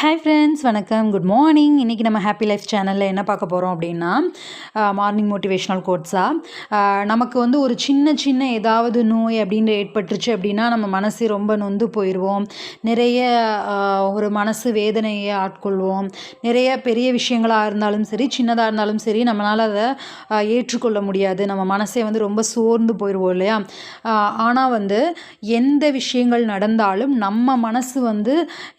Hi friends வணக்கம். Good morning இன்றைக்கி நம்ம ஹாப்பி லைஃப் சேனலில் என்ன பார்க்க போகிறோம் அப்படின்னா மார்னிங் மோட்டிவேஷ்னல் கோட்ஸாக நமக்கு வந்து ஒரு சின்ன சின்ன ஏதாவது நோய் அப்படின்னு ஏற்பட்டுருச்சு அப்படின்னா நம்ம மனசு ரொம்ப நொந்து போயிடுவோம் நிறைய ஒரு மனசு வேதனையை ஆட்கொள்வோம். நிறைய பெரிய விஷயங்களாக இருந்தாலும் சரி சின்னதாக இருந்தாலும் சரி நம்மளால் அதை ஏற்றுக்கொள்ள முடியாது. நம்ம மனசே வந்து ரொம்ப சோர்ந்து போயிடுவோம் இல்லையா? ஆனால் வந்து எந்த விஷயங்கள் நடந்தாலும் நம்ம மனசு வந்து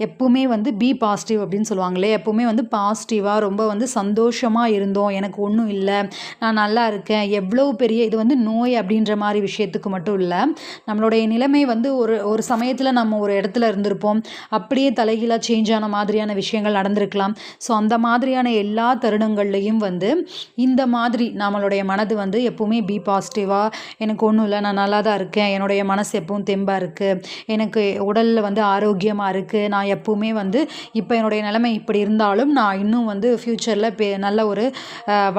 எப்பவுமே வந்து பி பாசிட்டிவ் அப்படின்னு சொல்லுவாங்களே எப்போவுமே வந்து பாசிட்டிவாக ரொம்ப வந்து சந்தோஷமாக இருந்தோம் எனக்கு ஒன்றும் இல்லை நான் நல்லா இருக்கேன் எவ்வளோ பெரிய இது வந்து நோய் அப்படின்ற மாதிரி விஷயத்துக்கு மட்டும் இல்லை நம்மளுடைய நிலைமை வந்து ஒரு ஒரு சமயத்தில் நம்ம ஒரு இடத்துல இருந்திருப்போம் அப்படியே தலைகீழாக சேஞ்ச் ஆன மாதிரியான விஷயங்கள் நடந்திருக்கலாம். ஸோ அந்த மாதிரியான எல்லா தருணங்கள்லையும் வந்து இந்த மாதிரி நம்மளுடைய மனது வந்து எப்போவுமே பி பாசிட்டிவாக எனக்கு ஒன்றும் இல்லை நான் நல்லா தான் இருக்கேன் என்னுடைய மனசு எப்பவும் தெம்பாக இருக்குது எனக்கு உடலில் வந்து ஆரோக்கியமாக இருக்குது நான் எப்போவுமே வந்து இப்போ என்னுடைய நிலைமை இப்படி இருந்தாலும் நான் இன்னும் வந்து ஃப்யூச்சரில் பெ நல்ல ஒரு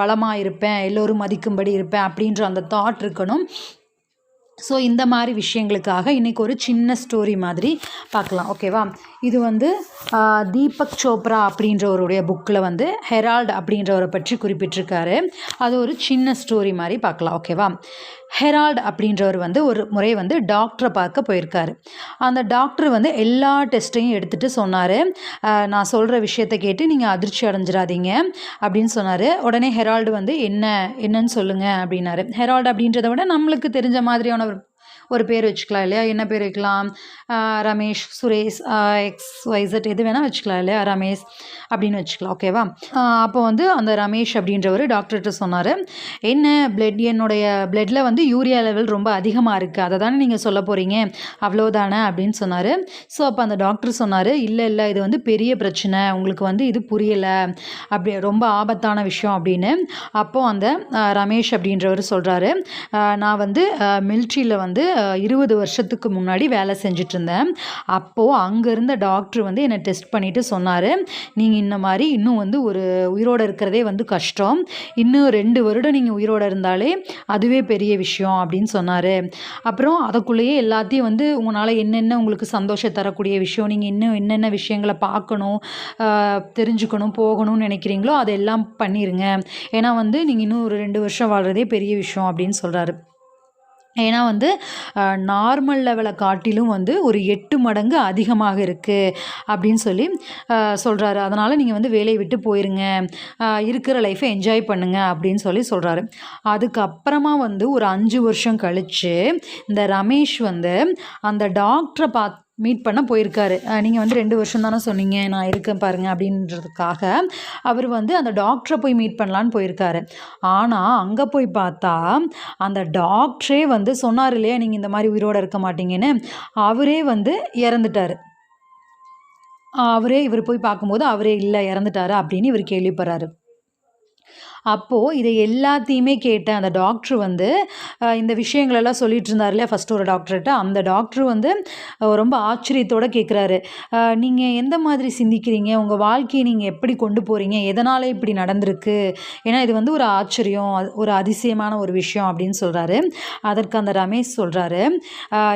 வளமாக இருப்பேன் எல்லோரும் மதிக்கும்படி இருப்பேன் அப்படின்ற அந்த தாட் இருக்கணும். ஸோ இந்த மாதிரி விஷயங்களுக்காக இன்றைக்கி ஒரு சின்ன ஸ்டோரி மாதிரி பார்க்கலாம். ஓகேவா இது வந்து தீபக் சோப்ரா அப்படின்றவருடைய புக்கில் வந்து ஹெரால்ட் அப்படின்றவரை பற்றி குறிப்பிட்டிருக்காரு. அது ஒரு சின்ன ஸ்டோரி மாதிரி பார்க்கலாம். ஓகேவா ஹெரால்ட் அப்படின்றவர் வந்து ஒரு முறை வந்து டாக்டரை பார்க்க போயிருக்காரு. அந்த டாக்டர் வந்து எல்லா டெஸ்ட்டையும் எடுத்துகிட்டு சொன்னார் நான் சொல்கிற விஷயத்த கேட்டு நீங்கள் அதிர்ச்சி அடைஞ்சிடாதீங்க அப்படின்னு சொன்னார். உடனே ஹெரால்டு வந்து என்ன என்னன்னு சொல்லுங்கள் அப்படின்னாரு. ஹெரால்டு அப்படின்றத விட நம்மளுக்கு தெரிஞ்ச மாதிரியான ஒரு பேர் வச்சுக்கலாம் இல்லையா? என்ன பேர் வைக்கலாம்? ரமேஷ் சுரேஷ் எக்ஸ் வைசட் எது வேணால் வச்சுக்கலாம் இல்லையா? ரமேஷ் அப்படின்னு வச்சுக்கலாம். ஓகேவா அப்போ வந்து அந்த ரமேஷ் அப்படின்றவர் டாக்டர்கிட்ட சொன்னார் என்ன பிளட் என்னுடைய பிளட்டில் வந்து யூரியா லெவல் ரொம்ப அதிகமாக இருக்குது அதை தானே நீங்கள் சொல்ல போகிறீங்க அவ்வளோதானே அப்படின்னு சொன்னார். ஸோ அப்போ அந்த டாக்டர் சொன்னார் இல்லை இல்லை இது வந்து பெரிய பிரச்சனை. உங்களுக்கு வந்து இது புரியலை. அப்படி ரொம்ப ஆபத்தான விஷயம். அப்படின்னு அப்போது அந்த ரமேஷ் அப்படின்றவர் சொல்கிறாரு நான் வந்து மில்ட்ரியில் வந்து இருபது வருஷத்துக்கு முன்னாடி வேலை செஞ்சுட்டு இருந்தேன் அப்போது அங்கே இருந்த டாக்டர் வந்து என்னை டெஸ்ட் பண்ணிவிட்டு சொன்னார் நீங்கள் இந்த மாதிரி இன்னும் வந்து ஒரு உயிரோடு இருக்கிறதே வந்து கஷ்டம். இன்னும் ரெண்டு வருடம் நீங்கள் உயிரோடு இருந்தாலே அதுவே பெரிய விஷயம் அப்படின்னு சொன்னார். அப்புறம் அதுக்குள்ளேயே எல்லாத்தையும் வந்து உங்களால் என்னென்ன உங்களுக்கு சந்தோஷம் தரக்கூடிய விஷயம் நீங்கள் இன்னும் என்னென்ன விஷயங்களை பார்க்கணும் தெரிஞ்சுக்கணும் போகணும்னு நினைக்கிறீங்களோ அதெல்லாம் பண்ணிடுங்க ஏன்னா வந்து நீங்கள் இன்னும் ஒரு ரெண்டு வருஷம் வாழ்கிறதே பெரிய விஷயம் அப்படின்னு சொல்கிறாரு ஏன்னா வந்து நார்மல் லெவலை காட்டிலும் வந்து ஒரு எட்டு மடங்கு அதிகமாக இருக்குது அப்படின்னு சொல்லி சொல்கிறாரு அதனால் நீங்கள் வந்து வேலையை விட்டு போயிருங்க. இருக்கிற லைஃப்பை என்ஜாய் பண்ணுங்க அப்படின்னு சொல்லி சொல்கிறாரு அதுக்கப்புறமா வந்து ஒரு அஞ்சு வருஷம் கழித்து இந்த ரமேஷ் வந்து அந்த டாக்டரை பார்த்து மீட் பண்ண போயிருக்காரு. நீங்கள் வந்து ரெண்டு வருஷம் தானே சொன்னீங்க நான் இருக்கேன் பாருங்க அப்படின்றதுக்காக. அவர் வந்து அந்த டாக்டரை போய் மீட் பண்ணலான்னு போயிருக்காரு. ஆனால் அங்கே போய் பார்த்தா அந்த டாக்டரே வந்து சொன்னார் இல்லையா நீங்கள் இந்த மாதிரி உயிரோடு இருக்க மாட்டீங்கன்னு. அவரே வந்து இறந்துட்டார். அவரே இவர் போய் பார்க்கும்போது அவரே இல்லை இறந்துட்டாரு அப்படின்னு இவர் கேள்விப்படுறாரு. அப்போது இதை எல்லாத்தையுமே கேட்ட அந்த டாக்டர் வந்து இந்த விஷயங்களெல்லாம் சொல்லிட்டு இருந்தார் இல்லையா? ஃபஸ்ட்டு ஒரு டாக்டர்கிட்ட அந்த டாக்டர் வந்து ரொம்ப ஆச்சரியத்தோடு கேட்குறாரு நீங்கள் எந்த மாதிரி சிந்திக்கிறீங்க? உங்கள் வாழ்க்கையை நீங்கள் எப்படி கொண்டு போகிறீங்க எதனால் இப்படி நடந்திருக்கு? ஏன்னா இது வந்து ஒரு ஆச்சரியம் அது- ஒரு அதிசயமான ஒரு விஷயம் அப்படின்னு சொல்கிறாரு அதற்கு அந்த ரமேஷ் சொல்கிறாரு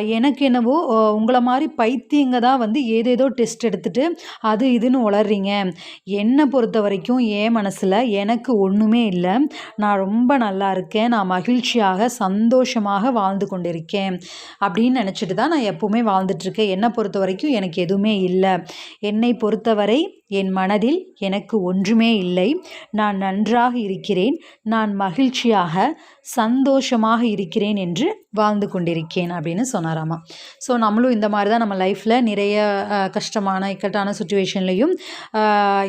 எனக்கு என்னவோ உங்களை மாதிரி பைத்தியங்க தான் வந்து ஏதேதோ டெஸ்ட் எடுத்துகிட்டு அது இதுன்னு உளறீங்க. என்னை பொறுத்த வரைக்கும் என் மனசில் எனக்கு ஒன்றுமே இல்லை. நான் ரொம்ப நல்லா இருக்கேன். நான் மகிழ்ச்சியாக சந்தோஷமாக வாழ்ந்து கொண்டிருக்கேன். அப்படின்னு நினச்சிட்டு தான் நான் எப்போவுமே வாழ்ந்துட்டுருக்கேன் என்னை பொறுத்த வரைக்கும் எனக்கு எதுவுமே இல்லை. என்னை பொறுத்தவரை என் மனதில் எனக்கு ஒன்றுமே இல்லை. நான் நன்றாக இருக்கிறேன். நான் மகிழ்ச்சியாக சந்தோஷமாக இருக்கிறேன் என்று வாழ்ந்து கொண்டிருக்கேன் அப்படின்னு சொன்னாராமா. ஸோ நம்மளும் இந்த மாதிரி தான் நம்ம லைஃப்பில் நிறைய கஷ்டமான இக்கட்டான சுச்சுவேஷன்லையும்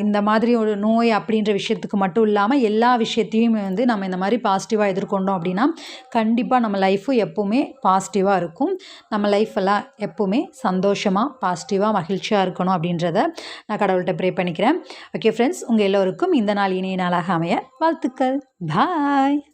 இந்த மாதிரி ஒரு நோய் அப்படின்ற விஷயத்துக்கு மட்டும் இல்லாமல் எல்லா விஷயத்தையும் வந்து நம்ம இந்த மாதிரி பாசிட்டிவாக எதிர்கொண்டோம் அப்படின்னா கண்டிப்பாக நம்ம லைஃப்பும் எப்போவுமே பாசிட்டிவாக இருக்கும். நம்ம லைஃப் எல்லாம் எப்போவுமே சந்தோஷமாக பாசிட்டிவாக மகிழ்ச்சியாக இருக்கணும் அப்படின்றத நான் கடவுள்கிட்ட ப்ரே பண்ணிக்கிறேன். ஓகே ஃப்ரெண்ட்ஸ் உங்கள் எல்லோருக்கும் இந்த நாள் இனிய நாளாக அமைய வாழ்த்துக்கள். பாய்